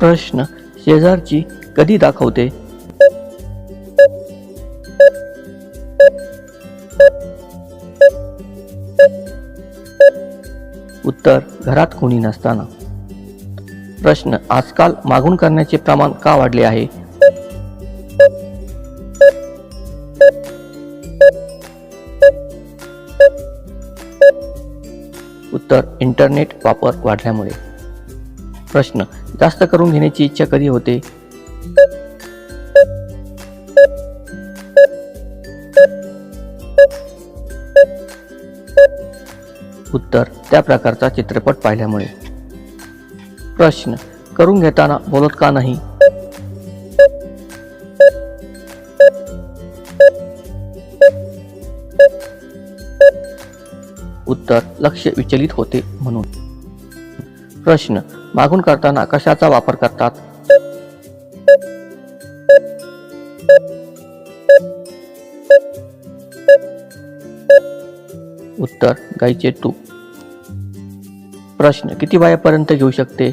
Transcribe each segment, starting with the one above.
प्रश्न शेजारची कधी दाखवते? उत्तर घरात कोणी नसताना. प्रश्न आजकाल मागून करण्याचे प्रमाण का वाढले आहे? उत्तर इंटरनेट वापर वाढल्यामुळे. प्रश्न जास्त करून घेण्याची इच्छा कधी होते? उत्तर त्या प्रकारचा चित्रपट पाहिल्यामुळे. प्रश्न करून घेताना बोलत का नाही? उत्तर लक्ष विचलित होते म्हणून. प्रश्न. मागून करताना कशाचा वापर करतात? उत्तर गाईचे तूप. प्रश्न किती वयापर्यंत घेऊ शकते?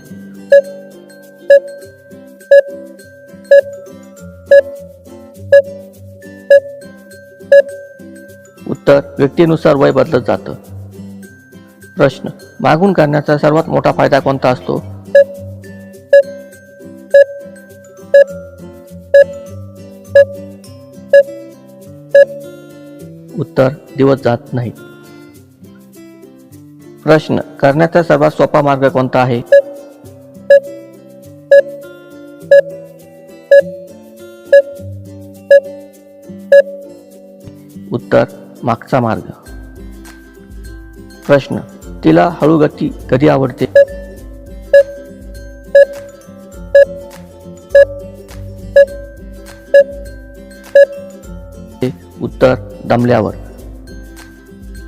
उत्तर व्यक्तीनुसार वय बदलत जातं. प्रश्न. मागून करण्याचा सर्वात मोठा फायदा कोणता असतो? उत्तर दिवस जात नाही. प्रश्न करण्याचा सर्वात सोपा मार्ग कोणता आहे? उत्तर मागचा मार्ग. प्रश्न तिला हळू गती कधी आवडते? उत्तर दमल्यावर.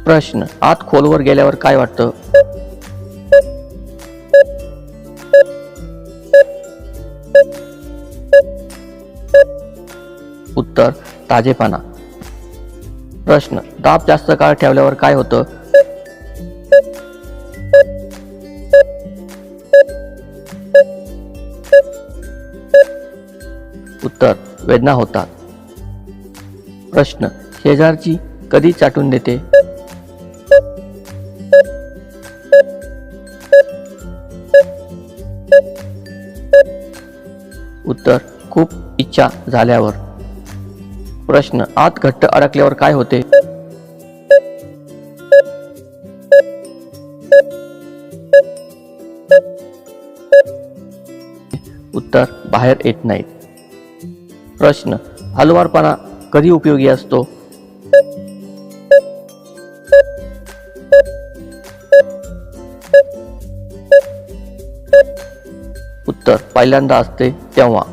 प्रश्न आत खोलवर गेल्यावर काय वाटतं? उत्तर ताजेपणा. प्रश्न दाब जास्त काळ ठेवल्यावर काय होतं? उत्तर वेदना होतात. प्रश्न शेजारची कधी चाटून देते? उत्तर खूप इच्छा झाल्यावर. प्रश्न आत घट्ट अडकल्यावर काय होते? उत्तर बाहेर येत नाहीत. प्रश्न. हलवारपणा कधी उपयोगी असतो? उत्तर. पहिल्यांदा असते तेव्हा.